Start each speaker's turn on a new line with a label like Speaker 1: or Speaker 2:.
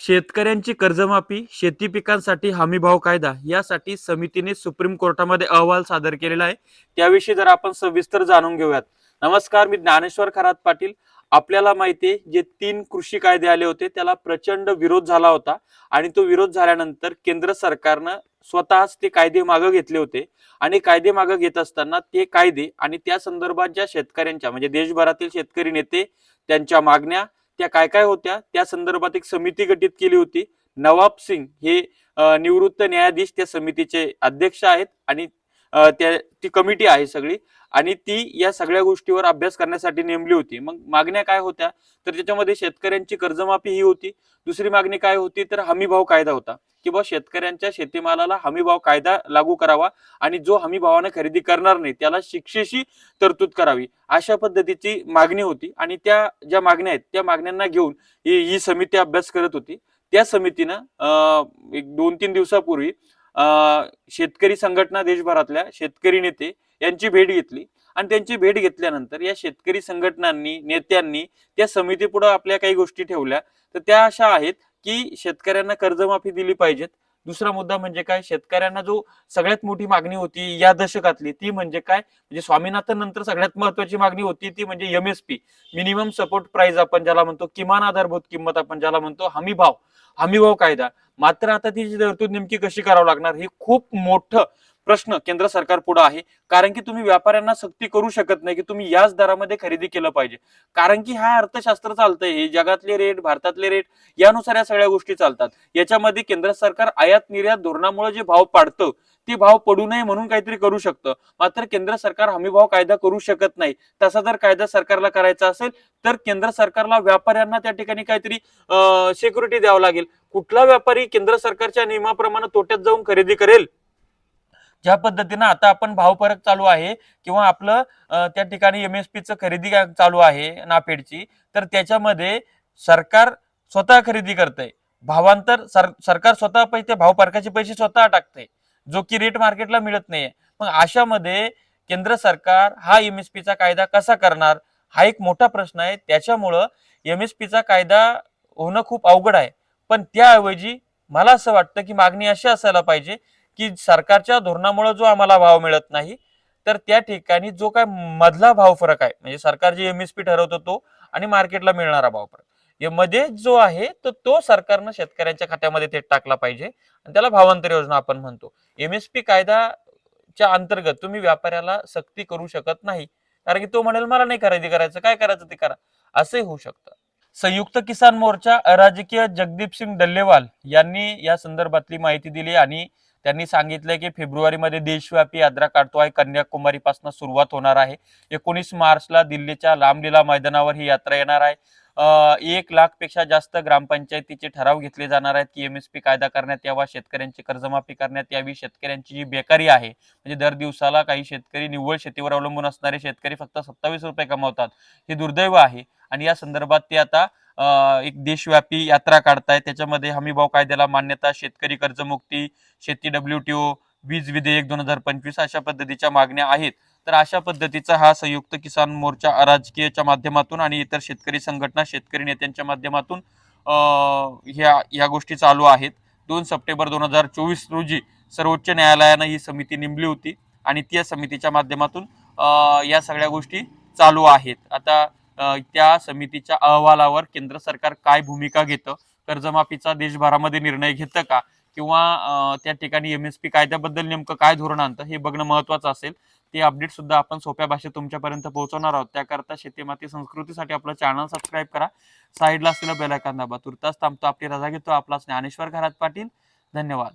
Speaker 1: शेतकऱ्यांची कर्जमाफी शेती पिकांसाठी हमीभाव कायदा यासाठी समितीने सुप्रीम कोर्टामध्ये अहवाल सादर केलेला आहे. त्याविषयी जर आपण सविस्तर जाणून घेऊयात. नमस्कार मी ज्ञानेश्वर खरात पाटील. आपल्याला माहिती आहे जे तीन कृषी कायदे आले होते त्याला प्रचंड विरोध झाला होता आणि तो विरोध झाल्यानंतर केंद्र सरकारनं स्वतःच ते कायदे मागं घेतले होते आणि कायदे मागं घेत असताना ते कायदे आणि त्या संदर्भात ज्या शेतकऱ्यांच्या म्हणजे देशभरातील शेतकरी नेते त्यांच्या मागण्या त्या काय काय होत्या? त्या संदर्भात एक समिती गठीत केली होती. नवाब सिंग हे निवृत्त न्यायाधीश त्या समितीचे अध्यक्ष आहेत आणि त्या ती कमिटी आहे सगळी. आणि ती या सगळ्या गोष्टीवर अभ्यास करण्यासाठी नेमली होती. मग मागण्या काय होत्या? तर त्याच्यामध्ये शेतकऱ्यांची कर्जमाफी ही होती. दुसरी मागणी काय होती? तर हमीभाव कायदा होता. की बा शेतकऱ्यांच्या शेतीमालाला हमीभाव कायदा लागू करावा आणि जो हमीभावाने खरेदी करणार नाही त्याला शिक्षेशी तरतूद करावी अशा पद्धतीची मागणी होती. आणि त्या ज्या मागण्या आहेत त्या मागण्यांना घेऊन ही समिती अभ्यास करत होती. त्या समितीनं अं, एक दोन तीन दिवसापूर्वी शेतकरी संघटना देशभरातल्या शेतकरी नेते यांची भेट घेतली. आणि त्यांची भेट घेतल्यानंतर या शेतकरी संघटनांनी नेत्यांनी त्या समितीपुढे आपल्या काही गोष्टी ठेवल्या. तर त्या अशा आहेत की शेतकऱ्यांना कर्जमाफी दिली पाहिजेत. दुसरा मुद्दा म्हणजे काय? शेतकऱ्यांना जो सगळ्यात मोठी मागणी होती या दशकातली ती म्हणजे काय? म्हणजे स्वामीनाथन नंतर सगळ्यात महत्वाची मागणी होती ती म्हणजे एमएसपी मिनिमम सपोर्ट प्राइस आपण ज्याला म्हणतो किमान आधारभूत किंमत आपण ज्याला म्हणतो हमी भाव. हमी भाव कायदा. मात्र आता ती तरतूद नेमकी कशी करावं लागणार? हे खूप मोठं प्रश्न केंद्र सरकार पुढे आहे. कारण की तुम्ही व्यापाऱ्यांना सक्ती करू शकत नाही की तुम्ही याच दरामध्ये खरेदी केलं पाहिजे. कारण की हा अर्थशास्त्र चालतंय. हे जगातले रेट भारतातले रेट यानुसार या सगळ्या गोष्टी चालतात. याच्यामध्ये केंद्र सरकार आयात निर्यात धोरणामुळे जे भाव पाडतं ते भाव पडू नये म्हणून काहीतरी करू शकतं. मात्र केंद्र सरकार हमीभाव कायदा करू शकत नाही. तसा जर कायदा सरकारला करायचा असेल तर केंद्र सरकारला व्यापाऱ्यांना त्या ठिकाणी काहीतरी सिक्युरिटी द्यावं लागेल. कुठला व्यापारी केंद्र सरकारच्या नियमाप्रमाणे तोट्यात जाऊन खरेदी करेल? ज्या पद्धतीनं आता आपण भावफरक चालू आहे किंवा आपलं त्या ठिकाणी एमएसपी च खरेदी चालू आहे नाफेडची तर त्याच्यामध्ये सरकार स्वतः खरेदी करतंय. भावांतर सर सरकार स्वतः पैसे भावफरकाचे पैसे स्वतः टाकते जो की रेट मार्केटला मिळत नाहीये. मग अशामध्ये केंद्र सरकार हा एम एस चा कायदा कसा करणार हा एक मोठा प्रश्न आहे. त्याच्यामुळं एम एस चा कायदा होणं खूप अवघड आहे. पण त्याऐवजी मला असं वाटतं की मागणी अशी असायला पाहिजे की सरकारच्या धोरणामुळे जो आम्हाला भाव मिळत नाही तर त्या ठिकाणी जो काय मधला भाव फरक आहे म्हणजे सरकार जे एमएसपी ठरवतो तो आणि मार्केटला मिळणारा भाव फरकमध्ये जो आहे तर तो सरकारनं शेतकऱ्यांच्या खात्यामध्ये थेट टाकला पाहिजे आणि त्याला भावांतर योजना आपण म्हणतो. एमएसपी कायदाच्या अंतर्गत तुम्ही व्यापाऱ्याला सक्ती करू शकत नाही कारण की तो म्हणेल मला नाही खरेदी करायचं काय करायचं ते करा. असंही होऊ शकतं. संयुक्त किसान मोर्चा अराजकीय जगदीप सिंग डल्लेवाल यांनी या संदर्भातली माहिती दिली आणि त्यांनी सांगितलंय की फेब्रुवारीमध्ये देशव्यापी यात्रा काढतो आहे. कन्याकुमारीपासून सुरुवात होणार आहे. एकोणीस मार्चला दिल्लीच्या रामलीला मैदानावर ही यात्रा येणार आहे. एक लाखपेक्षा जास्त ग्रामपंचायतीचे ठराव घेतले जाणार आहेत की एमएसपी कायदा करण्यात यावा शेतकऱ्यांची कर्जमाफी करण्यात यावी शेतकऱ्यांची जी बेकारी आहे म्हणजे दर दिवसाला काही शेतकरी निव्वळ शेतीवर अवलंबून असणारे शेतकरी फक्त सत्तावीस रुपये कमावतात हे दुर्दैव आहे. आणि या संदर्भात ते आता एक देशव्यापी यात्रा काढतायत. त्याच्यामध्ये हमीभाव कायद्याला मान्यता शेतकरी कर्जमुक्ती शेती डब्ल्यूटीओ वीज विधेयक दोन हजार पंचवीस अशा पद्धतीच्या मागण्या आहेत. तर अशा पद्धतीचा हा संयुक्त किसान मोर्चा अराजकीयच्या माध्यमातून आणि इतर शेतकरी संघटना शेतकरी नेत्यांच्या माध्यमातून ह्या ह्या गोष्टी चालू आहेत. दोन सप्टेंबर दोन हजार चोवीस रोजी सर्वोच्च न्यायालयानं ही समिती नेमली होती आणि त्या समितीच्या माध्यमातून या सगळ्या गोष्टी चालू आहेत. आता त्या समितीच्या अहवालावर केंद्र सरकार काय भूमिका घेतं कर्जमाफीचा देशभरामध्ये निर्णय घेतं का किंवा त्या ठिकाणी एम एस पी कायद्याबद्दल नेमकं काय धोरण आणतं हे बघणं महत्वाचं असेल. ते अपडेट सुद्धा आपण सोप्या भाषेत तुमच्यापर्यंत पोहोचवणार आहोत. त्याकरता शेतीमाती संस्कृतीसाठी आपलं चॅनल सबस्क्राईब करा. साईडला असलेलं बेल दाबा. तुर्तास थांबतो. आपली रजा घेतो. आपला ज्ञानेश्वर घरात पाटील. धन्यवाद.